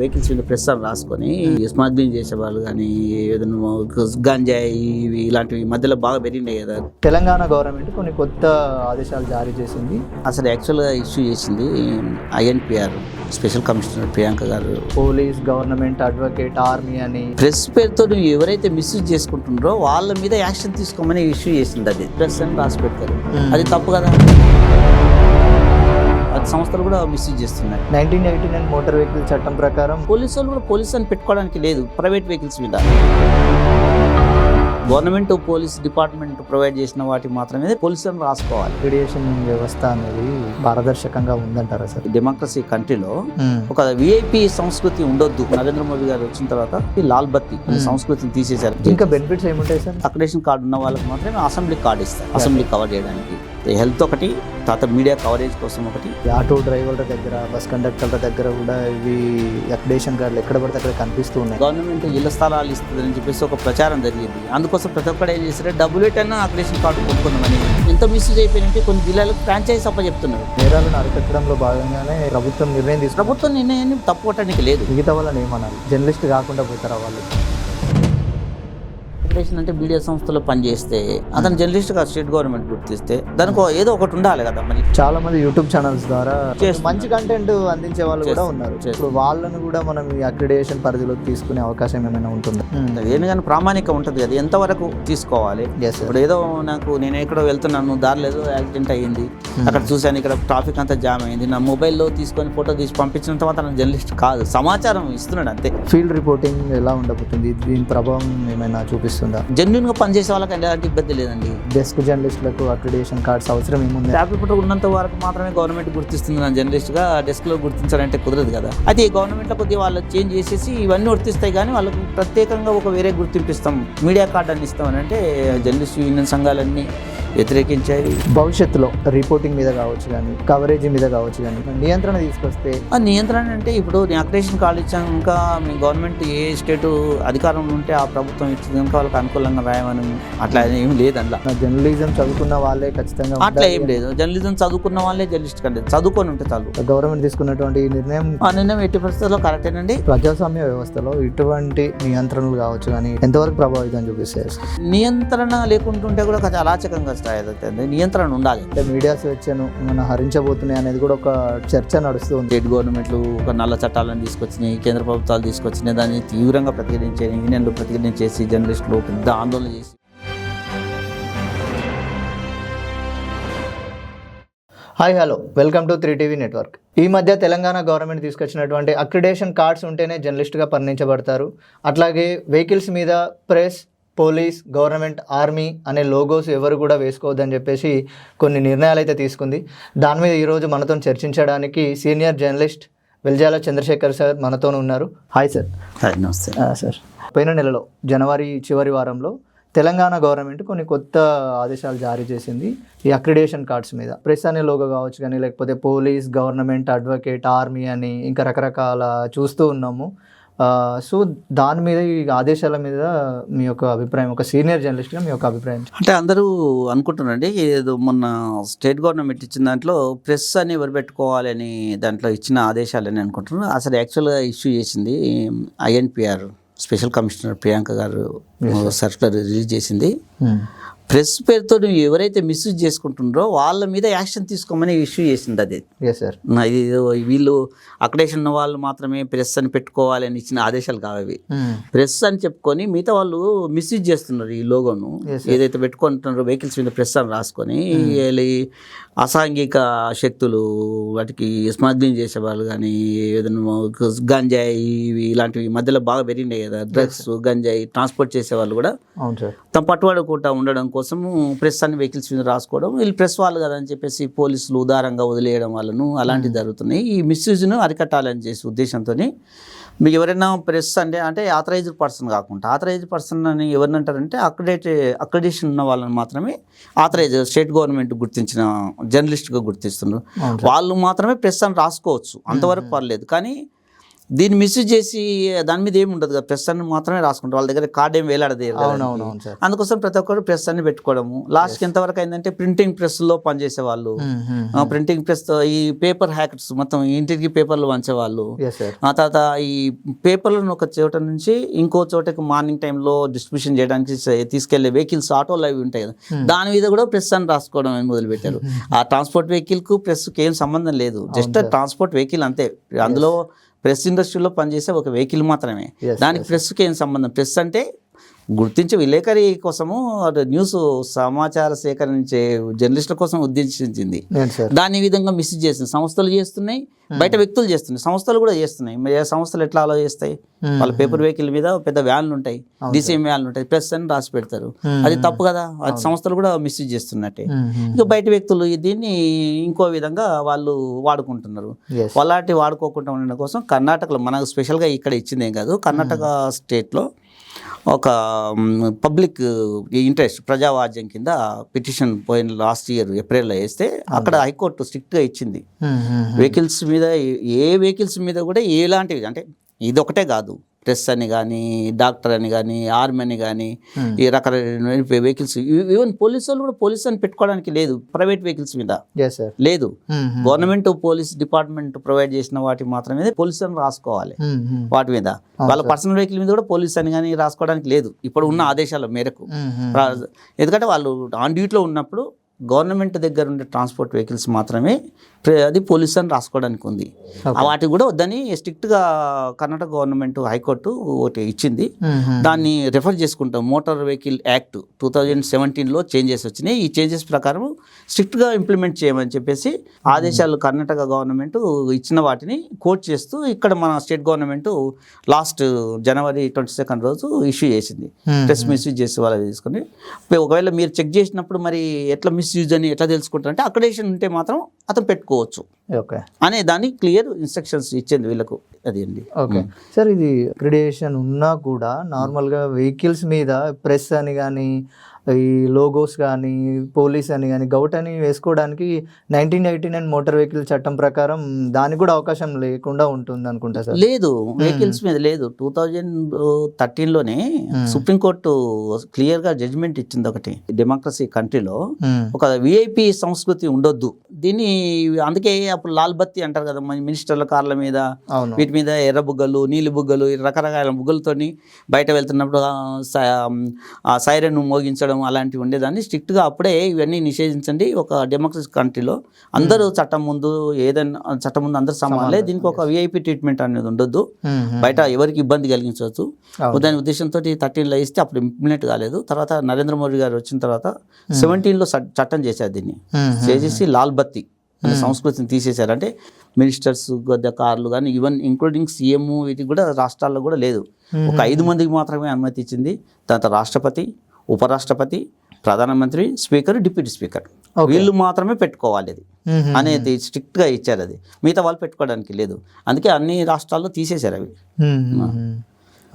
Vehicles మీద press రాసుకొని smuggling చేసేవాళ్ళు కానీ ఏదైనా గంజాయి ఇవి ఇలాంటివి మధ్యలో బాగా పెరిగినాయి కదా. తెలంగాణ గవర్నమెంట్ కొన్ని కొత్త ఆదేశాలు జారీ చేసింది. అసలు యాక్చువల్గా ఇష్యూ చేసింది ఐఎన్పిఆర్ స్పెషల్ కమిషనర్ ప్రియాంక గారు. పోలీస్ గవర్నమెంట్ అడ్వకేట్ ఆర్మీ అని. ప్రెస్ పేరుతో నువ్వు ఎవరైతే మిస్యూజ్ చేసుకుంటున్నారో వాళ్ళ మీద యాక్షన్ తీసుకోమని ఇష్యూ చేసింది అది. ప్రెస్ అని రాసి పెడతారు. అది తప్పు కదా. అది సంస్థలు కూడా మిస్యూజ్ చేస్తున్నాయి. Nineteen eighty nine motor vehicle చట్టం ప్రకారం పోలీసు వాళ్ళు కూడా పోలీస్ అని పెట్టుకోవడానికి లేదు ప్రైవేట్ వెహికల్స్ మీద. గవర్నమెంట్ పోలీస్ డిపార్ట్మెంట్ ప్రొవైడ్ చేసిన వాటి మాత్రమే పోలీసు అని రాసుకోవాలి. రేడియేషన్ వ్యవస్థ అనేది పారదర్శకంగా ఉందంటారా సార్? డెమోక్రసీ కంట్రీలో ఒక విఐపి సంస్కృతి ఉండొద్దు. నరేంద్ర మోదీ గారు వచ్చిన తర్వాత ఈ లాల్ బత్తి అనే సంస్కృతిని తీసేశారు. ఇంకా బెనిఫిట్స్ ఏముంటాయి సార్? అక్రిడేషన్ కార్డు ఉన్న వాళ్ళకి మాత్రమే అసెంబ్లీ కార్డు ఇస్తారు. అసెంబ్లీ కవర్ చేయడానికి. హెల్త్ ఒకటి తర్వాత మీడియా కవరేజ్ కోసం ఒకటి. ఆటో డ్రైవర్ల దగ్గర బస్ కండక్టర్ల దగ్గర కూడా ఇవి అక్రిడేషన్ కార్డులు ఎక్కడ పడితే అక్కడ కనిపిస్తూ ఉన్నాయి. గవర్నమెంట్ ఇళ్ళ స్థలాలు ఇస్తుందని చెప్పేసి ఒక ప్రచారం జరిగింది. అందుకోసం ప్రతి ఒక్కరు ఏం చేశారు? డబ్బులు పెట్టైనా అక్రిడేషన్ కార్డు కొనుక్కుందామని ఎంత మిస్యూజ్ అయిపోయినంటే కొన్ని జిల్లాలకు ఫ్రాంచైజ్ అప్ప చెప్తున్నారు నేరాలను అరికట్టడంలో భాగంగానే ప్రభుత్వం నిర్ణయం తీసుకున్న ప్రభుత్వం నిర్ణయాన్ని తప్పుకోవటానికి లేదు. మిగతా వాళ్ళని ఏమనాలి? జర్నలిస్ట్ కాకుండా పోతారా వాళ్ళు? అక్రిడేషన్ అంటే మీడియా సంస్థలో పనిచేస్తే అతను జర్నలిస్ట్గా స్టేట్ గవర్నమెంట్ గుర్తిస్తే దానికి ఏదో ఒకటి ఉండాలి కదా మరి. చాలా మంది యూట్యూబ్ ఛానల్స్ ద్వారా. మంచి కంటెంట్ అందించే వాళ్ళు కూడా. ఉన్నారు. ఇప్పుడు వాళ్ళను కూడా మనం ఈ అక్రిడేషన్ పరిధిలోకి తీసుకునే అవకాశం ఏమైనా ఉంటుందా? ఏమి కానీ ప్రామాణిక ఉంటుంది కదా ఎంతవరకు తీసుకోవాలి? ఇప్పుడు ఏదో నాకు నేను ఎక్కడో వెళ్తున్నాను దారిలో ఏదో యాక్సిడెంట్ అయ్యింది అక్కడ చూశాను ఇక్కడ ట్రాఫిక్ అంతా జామ్ అయింది నా మొబైల్లో తీసుకొని ఫోటో తీసి పంపించినంత మాత్రం జర్నలిస్ట్ కాదు సమాచారం ఇస్తున్నాడు అంతే. ఫీల్డ్ రిపోర్టింగ్ ఎలా ఉండబోతుంది? దీని ప్రభావం ఏమైనా చూపిస్తుందా? జెన్యున్గా పనిచేసే వాళ్ళకి ఎలాంటి ఇబ్బంది లేదండి. డెస్క్ జర్నలిస్టులకు అక్రిడేషన్ కార్డ్స్ అవసరం ఏముంది? రిపోర్టర్ ఉన్నంత వరకు మాత్రమే గవర్నమెంట్ గుర్తిస్తుంది నా జర్నలిస్ట్గా డెస్క్లో గుర్తించాలంటే కుదరదు కదా. అయితే ఈ గవర్నమెంట్లో కొద్దిగా వాళ్ళు చేంజ్ చేసేసి ఇవన్నీ వర్తిస్తాయి కానీ వాళ్ళకు ప్రత్యేకంగా ఒక వేరే గుర్తింపు ఇస్తాం. మీడియా కార్డు అని ఇస్తామని అంటే జర్నలిస్ట్ యూనియన్ సంఘాలన్నీ వ్యతిరేకించాయి. భవిష్యత్తులో రిపోర్టింగ్ మీద కావచ్చు కానీ కవరేజ్ మీద కావచ్చు కానీ నియంత్రణ తీసుకొస్తే? ఆ నియంత్రణ అంటే ఇప్పుడు అక్రిడేషన్ కార్డు ఇచ్చాక మీ గవర్నమెంట్ ఏ స్టేటు అధికారంలో ఉంటే ఆ ప్రభుత్వం ఇచ్చింది కనుక వాళ్ళకి అనుకూలంగా రాయమని అట్లా ఏం లేదు అందులో. జర్నలిజం చదువుకున్న వాళ్ళే ఖచ్చితంగా అట్లా ఏం లేదు. జర్నలిజం చదువుకున్న వాళ్ళే జర్నలిస్ట్ కంటే చదువుకొని ఉంటే చాలు. గవర్నమెంట్ తీసుకున్నటువంటి నిర్ణయం ఆ నిర్ణయం ఎట్టి పరిస్థితుల్లో కరెక్టేనండి ప్రజాస్వామ్య వ్యవస్థలో ఇటువంటి నియంత్రణలు కావచ్చు కానీ ఎంతవరకు ప్రభావితం చూపిస్తాయి? నియంత్రణ లేకుంటుంటే కూడా కొంచెం అరాచకంగా అవుతుంది నియంత్రణ ఉండాలి. అంటే మీడియా స్వేచ్ఛను మన హరించబోతున్నాయి అనేది కూడా ఒక చర్చ నడుస్తుంది. స్టేట్ గవర్నమెంట్లు ఒక నల్ల చట్టాలను తీసుకొచ్చినాయి కేంద్ర ప్రభుత్వాలు తీసుకొచ్చినాయి దాన్ని తీవ్రంగా ప్రతిఘటించాయి యూనియన్లు ప్రతిఘటించేసి జర్నలిస్టులు పెద్ద ఆందోళన చేసి hi hello. Welcome to three TV network. ఈ మధ్య తెలంగాణ గవర్నమెంట్ తీసుకొచ్చినటువంటి అక్రిడేషన్ కార్డ్స్ ఉంటేనే జర్నలిస్ట్గా పరిగణించబడతారు అట్లాగే వెహికల్స్ మీద ప్రెస్ పోలీస్ గవర్నమెంట్ ఆర్మీ అనే లోగోస్ ఎవరు కూడా వేసుకోవద్దని చెప్పేసి కొన్ని నిర్ణయాలు అయితే తీసుకుంది. దాని మీద ఈరోజు మనతో చర్చించడానికి senior journalist Veljala Chandrashekar sir మనతో ఉన్నారు. Hi sir. హాయ్ నమస్తే. సార్. పోయిన నెలలో జనవరి చివరి వారంలో తెలంగాణ గవర్నమెంట్ కొన్ని కొత్త ఆదేశాలు జారీ చేసింది. ఈ అక్రిడేషన్ కార్డ్స్ మీద. ప్రెస్ అనే లోగో కావచ్చు కానీ లేకపోతే పోలీస్ గవర్నమెంట్ అడ్వకేట్ ఆర్మీ అని ఇంకా రకరకాల చూస్తూ ఉన్నాము. సో దాని మీద ఈ ఆదేశాల మీద మీ యొక్క అభిప్రాయం ఒక సీనియర్ జర్నలిస్ట్గా మీ యొక్క అభిప్రాయం అంటే అందరూ అనుకుంటున్నారండి ఏదో మొన్న స్టేట్ గవర్నమెంట్ ఇచ్చిన దాంట్లో ప్రెస్ అని ఎవరు పెట్టుకోవాలని దాంట్లో ఇచ్చిన ఆదేశాలని అనుకుంటున్నారు. అసలు యాక్చువల్గా ఇష్యూ చేసింది ఐఎన్పిఆర్ స్పెషల్ కమిషనర్ ప్రియాంక గారు సర్కులర్ రిలీజ్ చేసింది. ప్రెస్ పేరుతో నువ్వు ఎవరైతే మిస్యూజ్ చేసుకుంటున్నారో వాళ్ళ మీద యాక్షన్ తీసుకోమని ఇష్యూ చేసింది అది. ఎస్ సార్ నా ఇది వీళ్ళు అక్కడేషన్ ఉన్న వాళ్ళు మాత్రమే ప్రెస్ అని పెట్టుకోవాలి అని ఇచ్చిన ఆదేశాలు కావవి ప్రెస్ అని చెప్పుకొని మిగతా వాళ్ళు మిస్యూజ్ చేస్తున్నారు ఈ లోగోను ఏదైతే పెట్టుకుంటున్నారో వెహికల్స్ మీద ప్రెస్ అని రాసుకొని ఈ అసాంఘిక శక్తులు వాటికి స్మగ్లింగ్ చేసేవాళ్ళు కానీ ఏదైనా గంజాయి ఇవి ఇలాంటివి మధ్యలో బాగా పెరిగినాయి కదా డ్రగ్స్ గంజాయి ట్రాన్స్పోర్ట్ చేసేవాళ్ళు కూడా తమ పట్టుబడకుండా ఉండడం కోసం ప్రెస్ అని వెహికల్స్ మీద రాసుకోవడం వీళ్ళు ప్రెస్ వాళ్ళు కదా అని చెప్పేసి పోలీసులు ఉదారంగా వదిలేయడం వాళ్ళను అలాంటివి జరుగుతున్నాయి. ఈ మిస్యూజ్ను అరికట్టాలని చేసే ఉద్దేశంతో మీకు ఎవరైనా ప్రెస్ అంటే అంటే ఆథరైజ్డ్ పర్సన్ కాకుండా ఆథరైజ్డ్ పర్సన్ అని ఎవరిని అంటారంటే అక్రిడేట్ అక్రిడేషన్ ఉన్న వాళ్ళని మాత్రమే ఆథరైజ్ స్టేట్ గవర్నమెంట్ గుర్తించిన జర్నలిస్ట్గా గుర్తిస్తున్నారు. వాళ్ళు మాత్రమే ప్రెస్ అని రాసుకోవచ్చు. అంతవరకు పర్లేదు. కానీ దీన్ని మిస్యూజ్ చేసి దాని మీద ఏమి ఉండదు కదా ప్రెస్ అని మాత్రమే రాసుకుంటారు. వాళ్ళ దగ్గర కార్డ్ ఏం వేలాడదు సార్. అందుకోసం ప్రతి ఒక్కరు ప్రెస్ అని పెట్టుకోవడము. లాస్ట్కి ఎంతవరకు అయిందంటే ప్రింటింగ్ ప్రెస్లో పనిచేసే వాళ్ళు ప్రింటింగ్ ప్రెస్ ఈ పేపర్ హ్యాకర్స్ మొత్తం ఇంటికి పేపర్లు సార్ ఆ తర్వాత ఈ పేపర్లను ఒక చోట నుంచి ఇంకో చోటకి మార్నింగ్ టైంలో డిస్ట్రిబ్యూషన్ చేయడానికి తీసుకెళ్ళే వెహికల్స్ ఆటోలు అవి ఉంటాయి కదా. దాని మీద కూడా ప్రెస్ అని రాసుకోవడం అని మొదలు పెట్టారు ఆ ట్రాన్స్పోర్ట్ వెహికల్కు ప్రెస్కి ఏం సంబంధం లేదు. జస్ట్ ట్రాన్స్పోర్ట్ వెహికల్ అంతే. అందులో ప్రెస్ ఇండస్ట్రీలో పనిచేసే ఒక వెహికల్ మాత్రమే. దానికి ప్రెస్కి ఏం సంబంధం? ప్రెస్ అంటే గుర్తించే విలేకరి కోసము అటు న్యూస్ సమాచార సేకరించే జర్నలిస్టుల కోసం ఉద్దేశించింది. దాని విధంగా మిస్యూజ్ చేస్తుంది సంస్థలు చేస్తున్నాయి బయట వ్యక్తులు చేస్తున్నాయి. సంస్థలు కూడా చేస్తున్నాయి. మరి సంస్థలు ఎట్లా అలా చేస్తాయి? వాళ్ళ పేపర్ వెహికల్ మీద పెద్ద వ్యాన్లు ఉంటాయి. డిసిఎం వ్యాన్లు ఉంటాయి. ప్రెస్ అని రాసి పెడతారు. అది తప్పు కదా? అది సంస్థలు కూడా మిస్యూజ్ చేస్తున్నట్టే. ఇక బయట వ్యక్తులు దీన్ని ఇంకో విధంగా వాళ్ళు వాడుకుంటున్నారు. అలాంటి వాడుకోకుండా ఉండడం కోసం కర్ణాటకలో మనకు స్పెషల్గా ఇక్కడ ఇచ్చింది కాదు. కర్ణాటక స్టేట్లో ఒక పబ్లిక్ ఇంట్రెస్ట్ ప్రజావాజ్యం కింద పిటిషన్ పోయిన లాస్ట్ ఇయర్ ఏప్రిల్లో వేస్తే అక్కడ హైకోర్టు స్ట్రిక్ట్గా ఇచ్చింది. వెహికల్స్ మీద ఏ- వెహికల్స్ మీద కూడా ఎలాంటివి అంటే ఇది ఒకటే కాదు. ప్రెస్ అని కానీ డాక్టర్ అని కానీ ఆర్మీ అని కానీ ఈ రకరకాల వెహికల్స్ ఈవెన్ పోలీసు వాళ్ళు కూడా పోలీస్ అని పెట్టుకోవడానికి లేదు ప్రైవేట్ వెహికల్స్ మీద. లేదు. గవర్నమెంట్ పోలీస్ డిపార్ట్మెంట్ ప్రొవైడ్ చేసిన వాటి మాత్రమే పోలీస్ అని రాసుకోవాలి వాటి మీద. వాళ్ళ పర్సనల్ వెహికల్ మీద కూడా పోలీస్ అని కానీ రాసుకోవడానికి లేదు. ఇప్పుడు ఉన్న ఆదేశాల మేరకు. ఎందుకంటే వాళ్ళు ఆన్ డ్యూటీలో ఉన్నప్పుడు గవర్నమెంట్ దగ్గర ఉండే ట్రాన్స్పోర్ట్ వెహికల్స్ మాత్రమే అది పోలీస్ అని రాసుకోవడానికి ఉంది. ఆ వాటికి కూడా వద్దని స్ట్రిక్ట్గా కర్ణాటక గవర్నమెంట్ హైకోర్టు ఒకటి ఇచ్చింది. దాన్ని రెఫర్ చేసుకుంటాం. Motor vehicle act two thousand సెవెంటీన్లో చేంజెస్ వచ్చినాయి. ఈ చేంజెస్ ప్రకారం స్ట్రిక్ట్గా ఇంప్లిమెంట్ చేయమని చెప్పేసి ఆదేశాలు కర్ణాటక గవర్నమెంట్ ఇచ్చిన వాటిని కోట్ చేస్తూ ఇక్కడ మన state government last January twenty second రోజు ఇష్యూ చేసింది. ప్రెస్ మిస్యూజ్ చేసి వాళ్ళు తీసుకుని. ఒకవేళ మీరు చెక్ చేసినప్పుడు మరి ఎట్లా మిస్యూజ్ అని ఎట్లా తెలుసుకుంటారంటే అక్రెడిషన్ ఉంటే మాత్రం అతను పెట్టుకోవచ్చు. ఓకే. అనే దానికి క్లియర్ ఇన్స్ట్రక్షన్స్ ఇచ్చింది వీళ్ళకు అది అండి. ఓకే. సార్ ఇది అక్రిడేషన్ ఉన్నా కూడా నార్మల్గా వెహికల్స్ మీద ప్రెస్ అని కానీ ఈ లోగోస్ కానీ పోలీస్ అని కానీ గౌట్ అని వేసుకోవడానికి nineteen eighty nine motor vehicle చట్టం ప్రకారం దానికి కూడా అవకాశం లేకుండా ఉంటుంది అనుకుంటా సార్. లేదు వెహికల్స్ మీద లేదు. టూ థౌజండ్ థర్టీన్లోనే సుప్రీంకోర్టు క్లియర్గా జడ్జిమెంట్ ఇచ్చింది ఒకటి. డెమోక్రసీ కంట్రీలో. ఒక విఐపి సంస్కృతి ఉండొద్దు. దీన్ని అందుకే అప్పుడు లాల్ బత్తి అంటారు కదా మన మినిస్టర్ల కార్ల మీద వీటి మీద ఎర్ర బుగ్గలు నీలి బుగ్గలు రకరకాల బుగ్గలతోని బయట వెళ్తున్నప్పుడు సైరన్ మోగించడం అలాంటివి ఉండేదాన్ని. స్ట్రిక్ట్గా అప్పుడే ఇవన్నీ నిషేధించండి. ఒక డెమోక్రసీ కంట్రీలో అందరూ చట్టం ముందు ఏదైనా చట్టం ముందు అందరూ సమానలే దీనికి ఒక విఐపి ట్రీట్మెంట్ అనేది ఉండొద్దు. బయట ఎవరికి ఇబ్బంది కలిగించవచ్చు. దాని ఉద్దేశంతో థర్టీన్లో ఇస్తే అప్పుడు ఇంప్లిమెంట్ కాలేదు. తర్వాత నరేంద్ర మోడీ గారు వచ్చిన తర్వాత సెవెంటీన్లో చట్టం చేశారు దీన్ని. చేసేసి లాల్ బత్తి సంస్కృతిని తీసేశారు. అంటే మినిస్టర్స్ గద్ద కార్లు కానీ ఈవెన్ ఇంక్లూడింగ్ సీఎం వీటికి కూడా రాష్ట్రాల్లో కూడా లేదు. ఒక ఐదు మందికి మాత్రమే అనుమతి ఇచ్చింది. దాంతో రాష్ట్రపతి ఉపరాష్ట్రపతి ప్రధానమంత్రి స్పీకర్ డిప్యూటీ స్పీకర్. వీళ్ళు మాత్రమే పెట్టుకోవాలి అది. అనేది స్ట్రిక్ట్గా ఇచ్చారు అది. మిగతా వాళ్ళు పెట్టుకోవడానికి లేదు. అందుకే అన్ని రాష్ట్రాల్లో తీసేశారు అవి.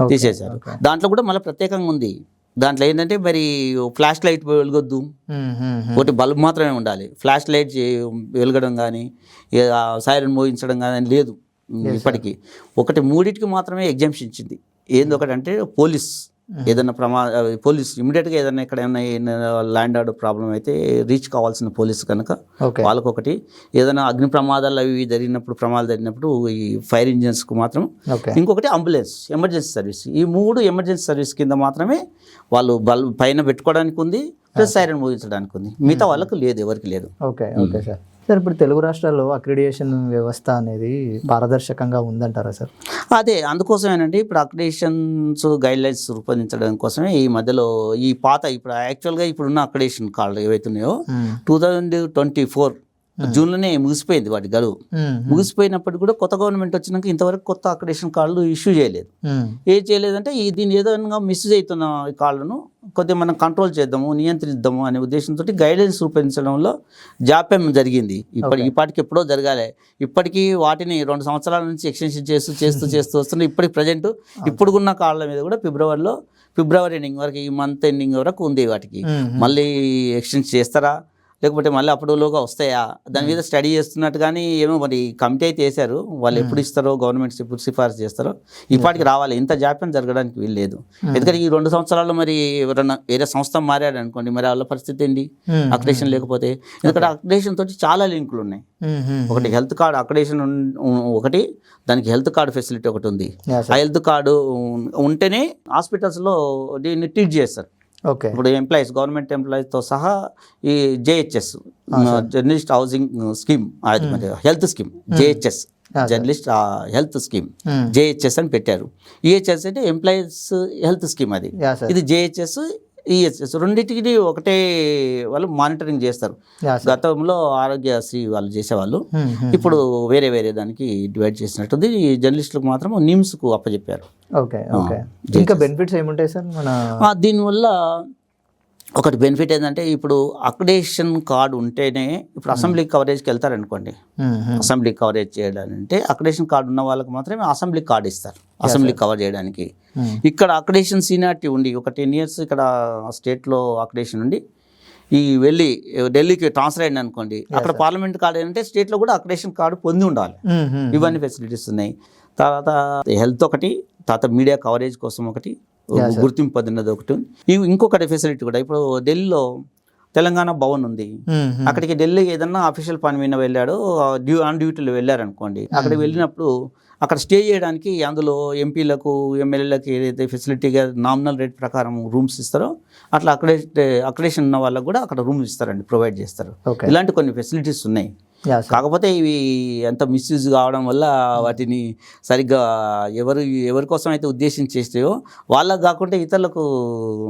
తీసేశారు. దాంట్లో కూడా మళ్ళీ ప్రత్యేకంగా ఉంది. దాంట్లో ఏంటంటే మరి ఫ్లాష్ లైట్ వెలగొద్దు. ఒకటి బల్బ్ మాత్రమే ఉండాలి. ఫ్లాష్ లైట్ వెలగడం కానీ సైరన్ మోగించడం కానీ లేదు ఇప్పటికీ. ఒకటి మూడింటికి మాత్రమే ఎగ్జామ్షన్ ఇచ్చింది. ఏంది ఒకటి అంటే పోలీస్. ఏదైనా ప్రమా పోలీస్ ఇమీడియట్గా ఏదైనా ఇక్కడ ఏమైనా ల్యాండ్ ఆర్డర్ ప్రాబ్లం అయితే రీచ్ కావాల్సిన పోలీస్ కనుక వాళ్ళకొకటి. ఏదైనా అగ్ని ప్రమాదాలు అవి జరిగినప్పుడు ప్రమాదాలు జరిగినప్పుడు ఈ ఫైర్ ఇంజిన్స్కు మాత్రం ఇంకొకటి అంబులెన్స్ ఎమర్జెన్సీ సర్వీస్. ఈ మూడు ఎమర్జెన్సీ సర్వీస్ కింద మాత్రమే వాళ్ళు బల్ పైన పెట్టుకోవడానికి ఉంది ప్లస్ సైరన్ మోగించడానికి ఉంది మిగతా వాళ్ళకు లేదు ఎవరికి లేదు. Okay okay sir. సార్ ఇప్పుడు తెలుగు రాష్ట్రాల్లో అక్రిడియేషన్ వ్యవస్థ అనేది పారదర్శకంగా ఉందంటారా సార్ అదే అందుకోసమేనండి ఇప్పుడు అక్రిడేషన్స్ గైడ్ లైన్స్ రూపొందించడం కోసమే ఈ మధ్యలో ఈ పాత ఇప్పుడు యాక్చువల్గా ఇప్పుడున్న అక్రిడేషన్ కార్డులు ఏవైతున్నాయో. టూ థౌజండ్ ట్వంటీ ఫోర్ జూన్లోనే ముగిసిపోయింది వాటి గడువు. మ్మ్. ముగిసిపోయినప్పటికీ కూడా కొత్త గవర్నమెంట్ వచ్చినాక ఇంతవరకు కొత్త అక్రిడేషన్ కార్డులు ఇష్యూ చేయలేదు. ఏం చేయలేదంటే ఈ దీన్ని ఏదో విధంగా మిస్యూజ్ అవుతున్న ఈ కాళ్ళను కొద్దిగా మనం కంట్రోల్ చేద్దాము నియంత్రిద్దాము అనే ఉద్దేశంతో గైడెన్స్ రూపొందించడంలో జాప్యం జరిగింది. ఇప్పటి ఇప్పటికి ఎప్పుడో జరగాలి. ఇప్పటికీ వాటిని రెండు సంవత్సరాల నుంచి ఎక్స్టెన్షన్ చేస్తూ చేస్తూ చేస్తూ వస్తుంది ఇప్పటికి ప్రజెంట్ ఇప్పుడు ఉన్న కాళ్ళ మీద కూడా ఫిబ్రవరిలో ఫిబ్రవరి ఎండింగ్ వరకు ఈ మంత్ ఎండింగ్ వరకు ఉంది వాటికి. మళ్ళీ ఎక్స్టెన్స్ చేస్తారా? లేకపోతే మళ్ళీ అప్పుడులోగా వస్తాయా? దాని మీద స్టడీ చేస్తున్నట్టు కానీ ఏమో మరి కమిటీ అయితే వేశారు వాళ్ళు ఎప్పుడు ఇస్తారో గవర్నమెంట్ ఎప్పుడు సిఫార్సు చేస్తారో ఇప్పటికి రావాలి. ఇంత జాప్యం జరగడానికి వీలు లేదు. ఎందుకంటే ఈ రెండు సంవత్సరాల్లో మరి ఎవరన్నా వేరే సంస్థ మారాడు అనుకోండి మరి వాళ్ళ పరిస్థితి ఏంటి. అక్రిడేషన్ లేకపోతే. ఎందుకంటే అక్రిడేషన్ తోటి చాలా లింకులు ఉన్నాయి. ఒకటి హెల్త్ కార్డ్ అక్రిడేషన్ ఒకటి దానికి హెల్త్ కార్డ్ ఫెసిలిటీ ఒకటి ఉంది. ఆ హెల్త్ కార్డు ఉంటేనే హాస్పిటల్స్లో దీన్ని ట్రీట్ చేస్తారు. ఓకే. ఇప్పుడు ఎంప్లాయీస్ గవర్నమెంట్ ఎంప్లాయీస్తో సహా ఈ JHS journalist housing scheme health scheme JHS journalist health scheme. JHS అని పెట్టారు. ఈహెచ్ఎస్ అంటే ఎంప్లాయీస్ హెల్త్ స్కీమ్ అది. ఇది జేహెచ్ఎస్ ఈహెచ్ఎస్ రెండింటికి ఒకటే వాళ్ళు మానిటరింగ్ చేస్తారు. గతంలో ఆరోగ్యశ్రీ వాళ్ళు చేసేవాళ్ళు. మ్మ్, మ్మ్. ఇప్పుడు వేరే వేరే దానికి డివైడ్ చేసినట్టుంది. ఈ జర్నలిస్టులకు మాత్రం నిమ్స్కు అప్పచెప్పారు ఓకే ఓకే ఇంకా బెనిఫిట్స్ ఏముంటాయి సార్? మన దీనివల్ల ఒకటి బెనిఫిట్ ఏంటంటే ఇప్పుడు అక్రిడేషన్ కార్డు ఉంటేనే ఇప్పుడు అసెంబ్లీ కవరేజ్కి వెళ్తారనుకోండి. అసెంబ్లీ కవరేజ్ చేయడానికి అక్రిడేషన్ కార్డు ఉన్న వాళ్ళకి మాత్రమే అసెంబ్లీ కార్డు ఇస్తారు. అసెంబ్లీ కవర్ చేయడానికి. ఇక్కడ అక్రిడేషన్ సీనియారిటీ ఉండి ఒక టెన్ ఇయర్స్ ఇక్కడ స్టేట్లో అక్రిడేషన్ ఉండి ఈ వెళ్ళి ఢిల్లీకి ట్రాన్స్ఫర్ అయింది అనుకోండి అక్కడ పార్లమెంట్ కార్డు ఏంటంటే స్టేట్లో కూడా అక్రిడేషన్ కార్డు పొంది ఉండాలి. ఇవన్నీ ఫెసిలిటీస్ ఉన్నాయి. తర్వాత హెల్త్ ఒకటి తర్వాత మీడియా కవరేజ్ కోసం ఒకటి గుర్తింపు పొందినది ఒకటి. ఇంకొకటి ఫెసిలిటీ కూడా ఇప్పుడు ఢిల్లీలో తెలంగాణ భవన్ ఉంది. అక్కడికి ఢిల్లీ ఏదన్నా అఫీషియల్ పని మీద వెళ్ళాడు డ్యూ ఆన్ డ్యూటీలో వెళ్ళారనుకోండి. అక్కడికి వెళ్ళినప్పుడు అక్కడ స్టే చేయడానికి అందులో ఎంపీలకు ఎమ్మెల్యేలకు ఏదైతే ఫెసిలిటీగా నామినల్ రేట్ ప్రకారం రూమ్స్ ఇస్తారో అట్లా అక్కడే అక్రిడేషన్ ఉన్న వాళ్ళకు కూడా అక్కడ రూమ్స్ ఇస్తారండి ప్రొవైడ్ చేస్తారు. ఇలాంటి కొన్ని ఫెసిలిటీస్ ఉన్నాయి. కాకపోతే ఇవి ఎంత మిస్యూజ్ కావడం వల్ల వాటిని సరిగ్గా ఎవరు ఎవరి కోసం అయితే ఉద్దేశించి చేస్తాయో వాళ్ళకు కాకుండా ఇతరులకు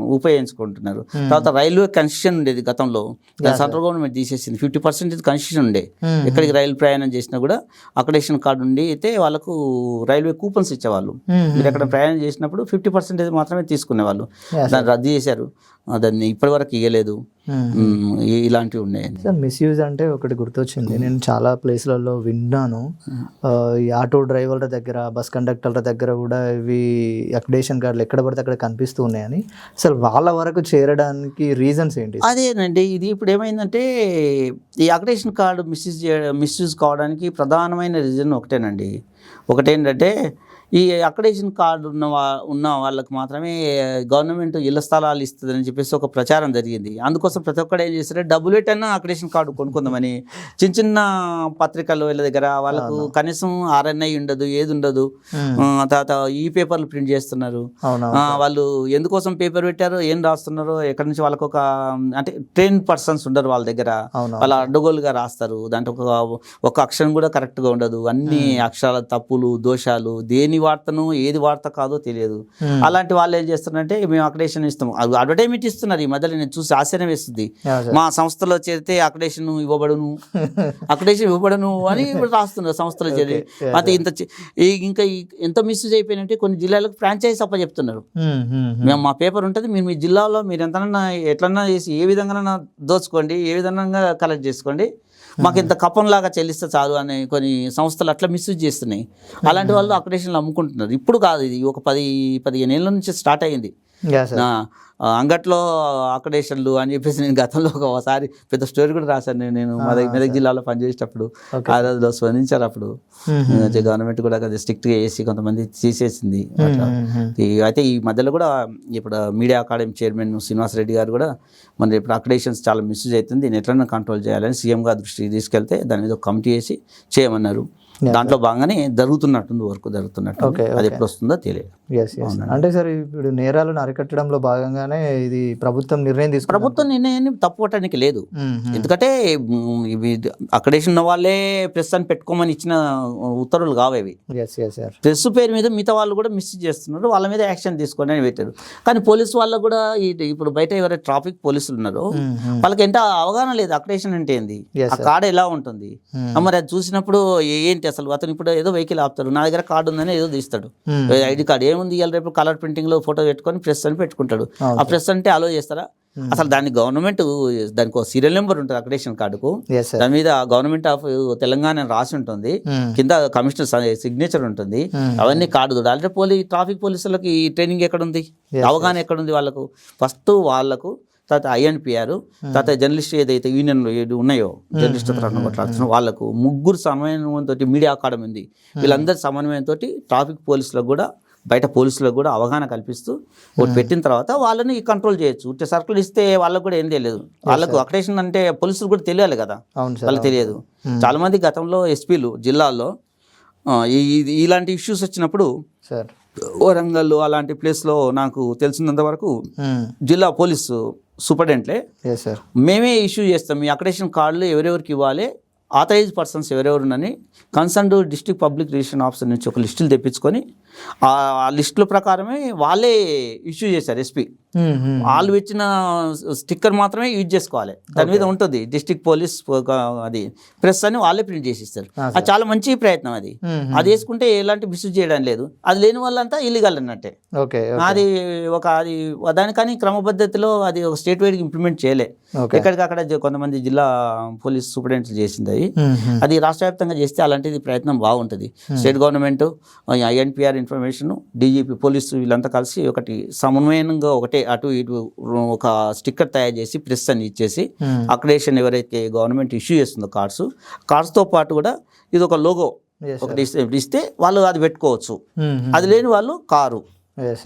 ఉపయోగించుకుంటున్నారు. తర్వాత రైల్వే కన్స్ట్రక్షన్ ఉండేది గతంలో. సెంట్రల్ గవర్నమెంట్ తీసేసింది. ఫిఫ్టీ పర్సెంటేజ్ కన్స్ట్రక్షన్ ఉండే. మ్మ్. ఎక్కడికి రైలు ప్రయాణం చేసినా కూడా అకడేషన్ కార్డు ఉండి అయితే వాళ్ళకు రైల్వే కూపన్స్ ఇచ్చేవాళ్ళు. మీరు ఎక్కడ ప్రయాణం చేసినప్పుడు ఫిఫ్టీ పర్సెంటేజ్ మాత్రమే తీసుకునేవాళ్ళు. దాన్ని రద్దు చేశారు. దాన్ని ఇప్పటివరకు ఇవ్వలేదు ఇలాంటివి ఉన్నాయండి సార్ మిస్యూజ్ అంటే ఒకటి గుర్తొచ్చింది. నేను చాలా ప్లేస్లలో విన్నాను. ఈ ఆటో డ్రైవర్ల దగ్గర బస్ కండక్టర్ల దగ్గర కూడా ఇవి అక్రిడేషన్ కార్డులు ఎక్కడ పడితే అక్కడ కనిపిస్తూ ఉన్నాయని. అసలు వాళ్ళ వరకు చేరడానికి రీజన్స్ ఏంటి? అదేనండి. ఇది ఇప్పుడు ఏమైందంటే ఈ అక్రిడేషన్ కార్డు మిస్యూజ్ మిస్యూజ్ కావడానికి ప్రధానమైన రీజన్ ఒకటేనండి. ఒకటేంటంటే ఈ అక్రిడేషన్ కార్డు ఉన్న వా ఉన్న వాళ్ళకి మాత్రమే గవర్నమెంట్ ఇళ్ళ స్థలాలు ఇస్తుందని చెప్పేసి ఒక ప్రచారం జరిగింది. అందుకోసం ప్రతి ఒక్కడు ఏం చేశారు డబ్బులు పెట్టన్నా అక్రిడేషన్ కార్డు కొనుక్కుందామని చిన్న చిన్న పత్రికలు వీళ్ళ దగ్గర వాళ్ళకు కనీసం ఆర్ఎన్ఐ ఉండదు ఏది ఉండదు. తర్వాత ఈ పేపర్లు ప్రింట్ చేస్తున్నారు. వాళ్ళు ఎందుకోసం పేపర్ పెట్టారో ఏం రాస్తున్నారో ఎక్కడి నుంచి వాళ్ళకి ఒక అంటే ట్రైన్ పర్సన్స్ ఉండరు వాళ్ళ దగ్గర. వాళ్ళ అడ్డగోలుగా రాస్తారు. దాంట్లో ఒక ఒక అక్షరం కూడా కరెక్ట్గా ఉండదు. అన్ని అక్షరాల తప్పులు దోషాలు దేని వార్తను ఏది వార్త కాదో తెలియదు. అలాంటి వాళ్ళు ఏం చేస్తున్నారంటే మేము అక్రిడేషన్ ఇస్తాం. అది అడ్వర్టైజ్మెంట్ ఇస్తున్నారు ఈ మధ్యలో నేను చూసి ఆశ్చర్యం వేస్తుంది. మా సంస్థలో చేరితే అక్రిడేషన్ ఇవ్వబడును. అక్రిడేషన్ ఇవ్వబడును అని ఇప్పుడు రాస్తున్నారు సంస్థలో చేరి. అయితే ఇంత ఇంకా ఎంత మిస్యూజ్ అయిపోయినంటే కొన్ని జిల్లాలకు ఫ్రాంచైజ్ అప్ప చెప్తున్నారు. మ్మ్, మా పేపర్ ఉంటుంది మీరు మీ జిల్లాలో మీరు ఎంతనన్నా ఎట్లన్నా చేసి ఏ విధంగా దోచుకోండి ఏ విధంగా కలెక్ట్ చేసుకోండి. మాకు ఇంత కపంలాగా చెల్లిస్తే చాలు అనే కొన్ని సంస్థలు అట్లా మిస్యూజ్ చేస్తున్నాయి. అలాంటి వాళ్ళు అక్రిడేషన్లు అమ్ముకుంటున్నారు. ఇప్పుడు కాదు ఇది ఒక పది పదిహేను ఏళ్ళ నుంచి స్టార్ట్ అయింది అంగట్లో అక్రిడేషన్లు అని చెప్పేసి నేను గతంలో ఒకసారి పెద్ద స్టోరీ కూడా రాశాను నేను. నేను మెదక్ మెదక్ జిల్లాలో పనిచేసేటప్పుడు ఆ రోజులో స్పందించారు అప్పుడు. గవర్నమెంట్ కూడా స్ట్రిక్ట్గా వేసి కొంతమంది తీసేసింది అయితే ఈ మధ్యలో కూడా ఇప్పుడు media academy chairman Srinivas Reddy గారు కూడా మన ఇప్పుడు అక్రిడేషన్స్ చాలా మిస్యూజ్ అవుతుంది దీన్ని ఎట్లన్నా కంట్రోల్ చేయాలని సీఎం గారి దృష్టికి తీసుకెళ్తే దాని మీద ఒక కమిటీ వేసి చేయమన్నారు. దాంట్లో భాగంగానే జరుగుతున్నట్టుంది వర్క్ జరుగుతున్నట్టు అది ఎప్పుడు వస్తుందో తెలియదు. అంటే సార్ ఇప్పుడు నేరాలను అరికట్టడంలో భాగంగానే ఇది ప్రభుత్వం నిర్ణయం తీసుకుంది ప్రభుత్వం నిర్ణయాన్ని తప్పుపట్టడానికి లేదు. ఎందుకంటే ఉన్న వాళ్ళే ప్రెస్ అని పెట్టుకోమని ఇచ్చిన ఉత్తర్వులు కావేవి. ప్రెస్ పేరు మీద మిగతా వాళ్ళు కూడా మిస్ చేస్తున్నారు వాళ్ళ మీద యాక్షన్ తీసుకోండి అని పెట్టారు. కానీ పోలీసు వాళ్ళకు కూడా ఇప్పుడు బయట ఎవరైతే ట్రాఫిక్ పోలీసులు ఉన్నారో. వాళ్ళకి ఎంత అవగాహన లేదు అక్రిడేషన్ అంటే ఏంది? ఆ కార్డు ఎలా ఉంటుంది? మరి అది చూసినప్పుడు ఏంటి అసలు అతను ఇప్పుడు ఏదో వెహికల్ ఆపుతాడు. నా దగ్గర కార్డు ఉందని ఏదో తీస్తాడు. ఐడి కార్డు ఏముంది ఇవాళ రేపు కలర్ ప్రింటింగ్లో ఫోటో పెట్టుకొని ప్రెస్ అని పెట్టుకుంటాడు. ఆ ప్రెస్ అంటే అలో చేస్తారా? అసలు దాన్ని గవర్నమెంట్ దానికి ఒక సీరియల్ నెంబర్ ఉంటుంది అక్రిడేషన్ కార్డుకు. దాని మీద గవర్నమెంట్ ఆఫ్ తెలంగాణ అని రాసి ఉంటుంది. కింద కమిషనర్ సిగ్నేచర్ ఉంటుంది. అవన్నీ కార్డు చూడాలి. పోలీ ట్రాఫిక్ పోలీసులకి ఈ ట్రైనింగ్ ఎక్కడ ఉంది? అవగాహన ఎక్కడ ఉంది వాళ్ళకు? ఫస్ట్ వాళ్ళకు తర్వాత ఐఎన్పిఆర్ తర్వాత జర్నలిస్ట్ ఏదైతే యూనియన్ ఉన్నాయో జర్నలిస్ట్ తరఫున కొట్లాడుతున్న వాళ్ళకు ముగ్గురు సమన్వయంతో మీడియా అకాడమీ ఉంది. వీళ్ళందరి సమన్వయంతో ట్రాఫిక్ పోలీసులకు కూడా బయట పోలీసులకు కూడా అవగాహన కల్పిస్తూ ఒకటి పెట్టిన తర్వాత వాళ్ళని కంట్రోల్ చేయొచ్చు. ఉట్టే సర్కులు ఇస్తే వాళ్ళకు కూడా ఏం తెలియదు. వాళ్ళకు అక్రేషన్ అంటే పోలీసులు కూడా తెలియాలి కదా. వాళ్ళకి తెలియదు. చాలా మంది గతంలో ఎస్పీలు జిల్లాల్లో ఇలాంటి ఇష్యూస్ వచ్చినప్పుడు వరంగల్ అలాంటి ప్లేస్లో నాకు తెలిసినంత వరకు జిల్లా పోలీసు సూపరింటెంట్లే. సార్ మేమే ఇష్యూ చేస్తాం. మీ అక్రెడిషన్ కార్డులు ఎవరెవరికి ఇవ్వాలి authorize persons ఎవరెవరునని concerned district public registration officer నుంచి ఒక లిస్టులు తెప్పించుకొని ఆ లిస్టుల ప్రకారమే వాళ్ళే ఇష్యూ చేశారు ఎస్పీ. వాళ్ళు ఇచ్చిన స్టిక్కర్ మాత్రమే యూజ్ చేసుకోవాలి. దాని మీద ఉంటుంది. డిస్ట్రిక్ట్ పోలీస్ అది ప్రెస్ అని వాళ్ళే ప్రింట్ చేసి ఇస్తారు. అది చాలా మంచి ప్రయత్నం అది. అది వేసుకుంటే ఎలాంటి మిస్యూజ్ చేయడం లేదు. అది లేని వాళ్ళంతా ఇల్లీగల్ అన్నట్టే. అది ఒక అది దానికని క్రమపద్ధతిలో అది ఒక స్టేట్ వైడ్ ఇంప్లిమెంట్ చేయలే. ఎక్కడికక్కడ కొంతమంది జిల్లా పోలీస్ సూపరింటెండెంట్లు చేసింది అది. అది రాష్ట్ర వ్యాప్తంగా చేస్తే అలాంటిది ప్రయత్నం బాగుంటుంది. State government INPR information DGP police వీళ్ళంతా కలిసి ఒకటి సమన్వయంగా ఒకటే అటు ఇటు ఒక స్టిక్కర్ తయారు చేసి ప్రెస్ అని ఇచ్చేసి అక్రిడేషన్ ఎవరైతే గవర్నమెంట్ ఇష్యూ చేస్తుందో కార్డ్స్ కార్డ్స్తో పాటు కూడా ఇది ఒక లోగో ఒకటి ఇస్తే వాళ్ళు అది పెట్టుకోవచ్చు. అది లేని వాళ్ళు కారు.